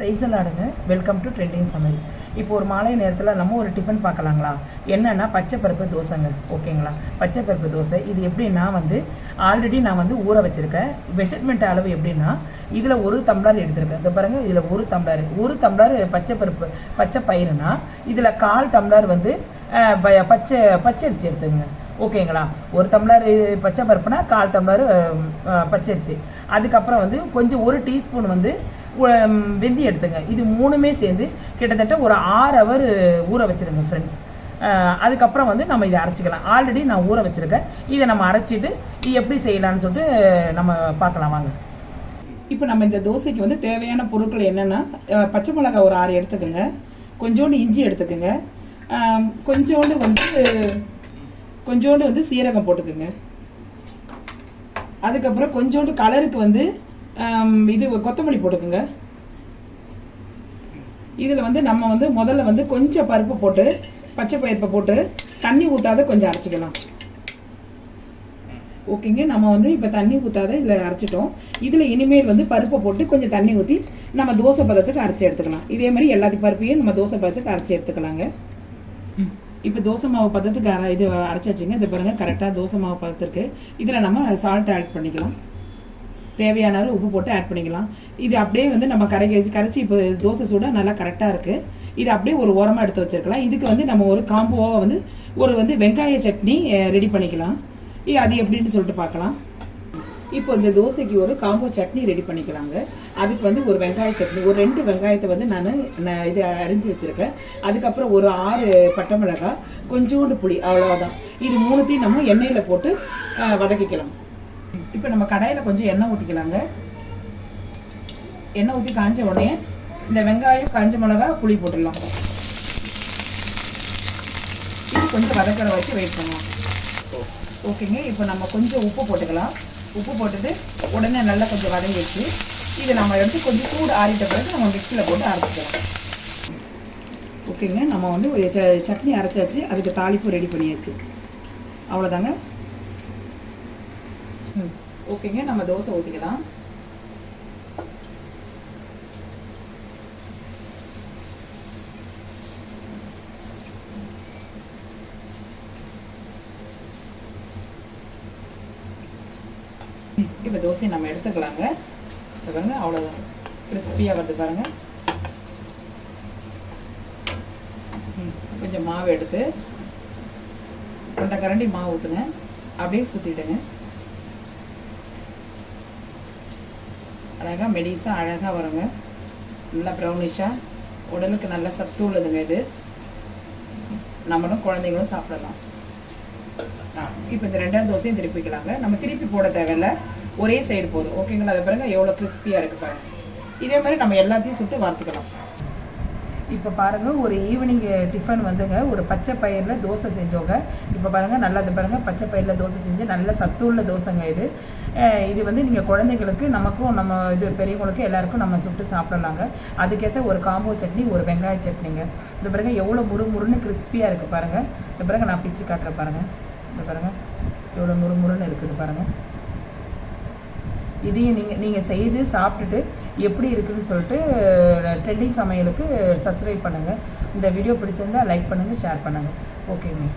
ரைசல் ஆடுங்க welcome to trending சமையல் இப்போ ஒரு மாலை நேரத்தில் நம்ம ஒரு டிஃபன் பார்க்கலாங்களா? என்னென்னா பச்சை பருப்பு தோசைங்க. ஓகேங்களா? பச்சை பருப்பு தோசை இது எப்படின்னா வந்து ஆல்ரெடி நான் வந்து ஊற வச்சுருக்கேன். மெஷர்மெண்ட் அளவு எப்படின்னா இதில் ஒரு தம்ளர் எடுத்திருக்கேன். இந்த பாருங்கள் இதில் ஒரு தம்ளர் ஒரு தம்ளர் பச்சை பருப்பு பச்சை பயிருனா இதில் கால் தம்ளர் வந்து ப- பச்சை பச்சரிசி எடுத்துங்க ஓகேங்களா? ஒரு டம்ளர் பச்சை பருப்புனா கால் டம்ளர் பச்சரிசி. அதுக்கப்புறம் வந்து கொஞ்சம் ஒரு டீஸ்பூன் வந்து வெந்தி வெந்தயம் எடுத்துங்க. இது மூணுமே சேர்ந்து கிட்டத்தட்ட ஒரு ஆறு ஹவர் ஊற வச்சிருங்க ஃப்ரெண்ட்ஸ் அதுக்கப்புறம் வந்து நம்ம இதை அரைச்சிக்கலாம். ஆல்ரெடி நான் ஊற வச்சுருக்கேன். இதை நம்ம அரைச்சிட்டு இது எப்படி செய்யலாம்னு சொல்லிட்டு நம்ம பார்க்கலாம் வாங்க. இப்போ நம்ம இந்த தோசைக்கு வந்து தேவையான பொருட்கள் என்னென்னா பச்சை மிளகாய் ஒரு ஆறு எடுத்துக்கோங்க. கொஞ்சோண்டு இஞ்சி எடுத்துக்கோங்க. கொஞ்சோண்டு வந்து கொஞ்சோண்டு வந்து சீரகம் போட்டுக்கோங்க. அதுக்கப்புறம் கொஞ்சோண்டு கலருக்கு வந்து இது கொத்தமல்லி போட்டுக்கோங்க. இதில் வந்து நம்ம வந்து முதல்ல வந்து கொஞ்சம் பருப்பு போட்டு பச்சை பயிர்ப்பை போட்டு தண்ணி ஊற்றாத கொஞ்சம் அரைச்சிக்கலாம். ஓகேங்க நம்ம வந்து இப்போ தண்ணி ஊற்றாத இதில் அரைச்சிட்டோம். இதில் இனிமேல் வந்து பருப்பை போட்டு கொஞ்சம் தண்ணி ஊற்றி நம்ம தோசை பதத்துக்கு அரைச்சி எடுத்துக்கலாம். இதே மாதிரி எல்லாத்தையும் பருப்பையும் நம்ம தோசை பதத்துக்கு அரைச்சி எடுத்துக்கலாங்க. இப்போ தோசை மாவு பதத்துக்கு அரை இது அரைச்சாச்சுங்க இதை பாருங்கள் கரெக்டாக தோசை மாவு பதத்திற்கு. இதில் நம்ம சால்ட் ஆட் பண்ணிக்கலாம். தேவையான அளவு உப்பு போட்டு ஆட் பண்ணிக்கலாம். இது அப்படியே வந்து நம்ம கரை கரைச்சி இப்போ தோசை சூடாக நல்லா கரெக்டாக இருக்குது இது அப்படியே ஒரு ஓரமாக எடுத்து வச்சிருக்கலாம். இதுக்கு வந்து நம்ம ஒரு காம்போவாக வந்து ஒரு வந்து வெங்காய சட்னி ரெடி பண்ணிக்கலாம். அது எப்படின்னு சொல்லிட்டு பார்க்கலாம். இப்போ இந்த தோசைக்கு ஒரு காம்போ சட்னி ரெடி பண்ணிக்கலாங்க. அதுக்கு வந்து ஒரு வெங்காய சட்னி ஒரு ரெண்டு வெங்காயத்தை வந்து நான் நான் இது அரிஞ்சு வச்சுருக்கேன். அதுக்கப்புறம் ஒரு ஆறு பட்டை மிளகாய் கொஞ்சோண்டு புளி அவ்வளோதான் இது மூணுத்தையும் நம்ம எண்ணெயில் போட்டு வதக்கிக்கலாம். இப்போ நம்ம கடாயில் கொஞ்சம் எண்ணெய் ஊற்றிக்கலாங்க எண்ணெய் ஊற்றி காஞ்ச உடனே இந்த வெங்காயம் காஞ்ச மிளகாய் புளி போட்டுடலாம். இது கொஞ்சம் வதக்கிற வரைக்கும் வெயிட் பண்ணலாம். ஓகேங்க இப்போ நம்ம கொஞ்சம் உப்பு போட்டுக்கலாம். உப்பு போட்டுட்டு உடனே நல்லா கொஞ்சம் வதங்கிடுச்சு இதை நம்ம எடுத்து கொஞ்சம் சூடு ஆறிட்ட பிறகு நம்ம மிக்ஸியில் போட்டு அரைச்சிக்கலாம். ஓகேங்க நம்ம வந்து ஒரு ச- சட்னி அரைச்சாச்சு அதுக்கு தாளிப்பு ரெடி பண்ணியாச்சு. அவ்வளோதாங்க. ம் ஓகேங்க நம்ம தோசை ஊற்றிக்கலாம் இப்போ தோசையை நம்ம எடுத்துக்கலாங்க. இது பாருங்க அவ்வளோதான் கிறிஸ்பியாக வருது பாருங்க. கொஞ்சம் மாவு எடுத்து ரெண்டை கரண்டி மாவு ஊற்றுங்க அப்படியே சுற்றிடுங்க அழகாக மெடிஸாக அழகாக வருங்க. நல்லா ப்ரௌனிஷாக உடலுக்கு நல்ல சத்து உள்ளதுங்க இது. நம்மளும் குழந்தைங்களும் சாப்பிடலாம். இப்போ இந்த ரெண்டாவது தோசையும் திருப்பிக்கலாங்க நம்ம திருப்பி போட தேவையில்ல. ஒரே சைடு போதும். ஓகேங்களா அதை பாருங்கள் எவ்வளோ கிறிஸ்பியாக இருக்குது பாருங்கள் இதே மாதிரி நம்ம எல்லாத்தையும் சுட்டு வறுத்துக்கலாம். இப்போ பாருங்கள் ஒரு ஈவினிங் டிஃபன் வந்துங்க. ஒரு பச்சை பயிரில் தோசை செஞ்சோங்க. இப்போ பாருங்கள் நல்லா இது பாருங்கள் பச்சை பயிரில் தோசை செஞ்சு நல்ல சத்துள்ள தோசைங்க இது. இது வந்து நீங்கள் குழந்தைங்களுக்கு நமக்கும் நம்ம இது பெரியவங்களுக்கும் எல்லாருக்கும் நம்ம சுட்டு சாப்பிடலாங்க. அதுக்கேற்ற ஒரு காம்போ சட்னி ஒரு வெங்காய சட்னிங்க. இந்த பாருங்க எவ்வளோ முறு முறுன்னு கிறிஸ்பியாக இருக்குது பாருங்க. இந்த பாருங்க நான் பிச்சு காட்டுறேன் பாருங்கள் இந்த பாருங்க. எவ்வளோ முறுமுறுன்னு இருக்குது பாருங்க. இதையும் நீங்கள் நீங்கள் செய்து சாப்பிட்டுட்டு எப்படி இருக்குன்னு சொல்லிட்டு ட்ரெண்டிங் சமையலுக்கு சப்ஸ்கிரைப் பண்ணுங்கள் இந்த வீடியோ பிடிச்சிருந்தா லைக் பண்ணுங்கள் ஷேர் பண்ணுங்கள் ஓகேங்க